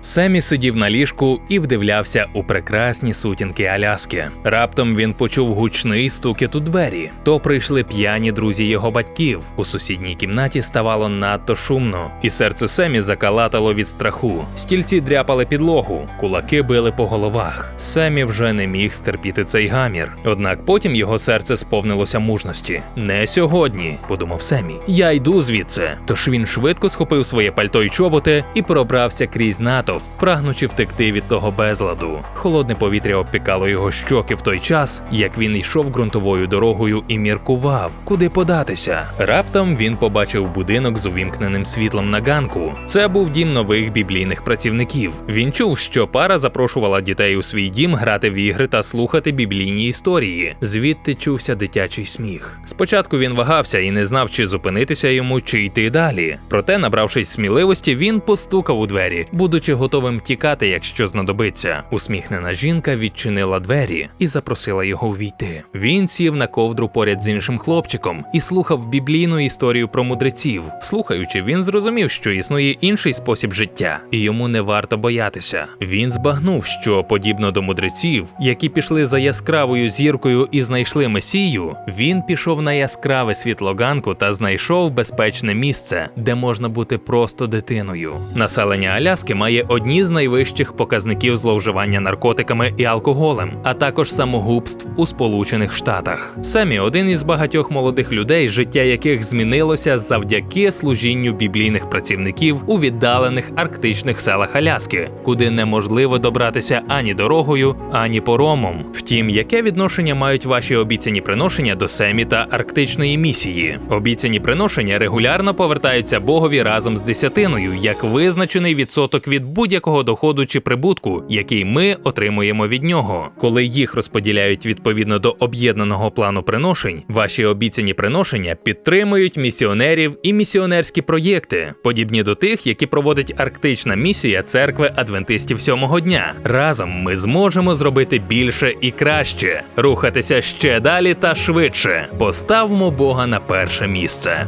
Семі сидів на ліжку і вдивлявся у прекрасні сутінки Аляски. Раптом він почув гучний стукіт у двері. То прийшли п'яні друзі його батьків. У сусідній кімнаті ставало надто шумно, і серце Семі закалатало від страху. Стільці дряпали підлогу, кулаки били по головах. Семі вже не міг стерпіти цей гамір. Однак потім його серце сповнилося мужності. Не сьогодні, подумав Семі. Я йду звідси. Тож він швидко схопив своє пальто й чоботи і пробрався крізь натовп, прагнучи втекти від того безладу. Холодне повітря обпікало його щоки в той час, як він йшов ґрунтовою дорогою і міркував, куди податися. Раптом він побачив будинок з увімкненим світлом на ганку. Це був дім нових біблійних працівників. Він чув, що пара запрошувала дітей у свій дім грати в ігри та слухати біблійні історії. Звідти чувся дитячий сміх. Спочатку він вагався і не знав, чи зупинитися йому, чи йти далі. Проте, набравшись сміливості, він постукав у двері, будучи готовим тікати, якщо знадобиться. Усміхнена жінка відчинила двері і запросила його увійти. Він сів на ковдру поряд з іншим хлопчиком і слухав біблійну історію про мудреців. Слухаючи, він зрозумів, що існує інший спосіб життя, і йому не варто боятися. Він збагнув, що подібно до мудреців, які пішли за яскравою зіркою і знайшли месію, він пішов на яскраве світло ганку та знайшов безпечне місце, де можна бути просто дитиною. Населення Аляски має одні з найвищих показників зловживання наркотиками і алкоголем, а також самогубств у Сполучених Штатах. Семі один із багатьох молодих людей, життя яких змінилося завдяки служінню біблійних працівників у віддалених арктичних селах Аляски, куди неможливо добратися ані дорогою, ані поромом. Втім, яке відношення мають ваші обіцяні приношення до Семі та арктичної місії? Обіцяні приношення регулярно повертаються Богові разом з десятиною, як визначений відсоток від будь-якого доходу чи прибутку, який ми отримуємо від нього. Коли їх розподіляють відповідно до об'єднаного плану приношень, ваші обіцяні приношення підтримують місіонерів і місіонерські проєкти, подібні до тих, які проводить арктична місія церкви адвентистів сьомого дня. Разом ми зможемо зробити більше і краще, рухатися ще далі та швидше. Поставмо Бога на перше місце.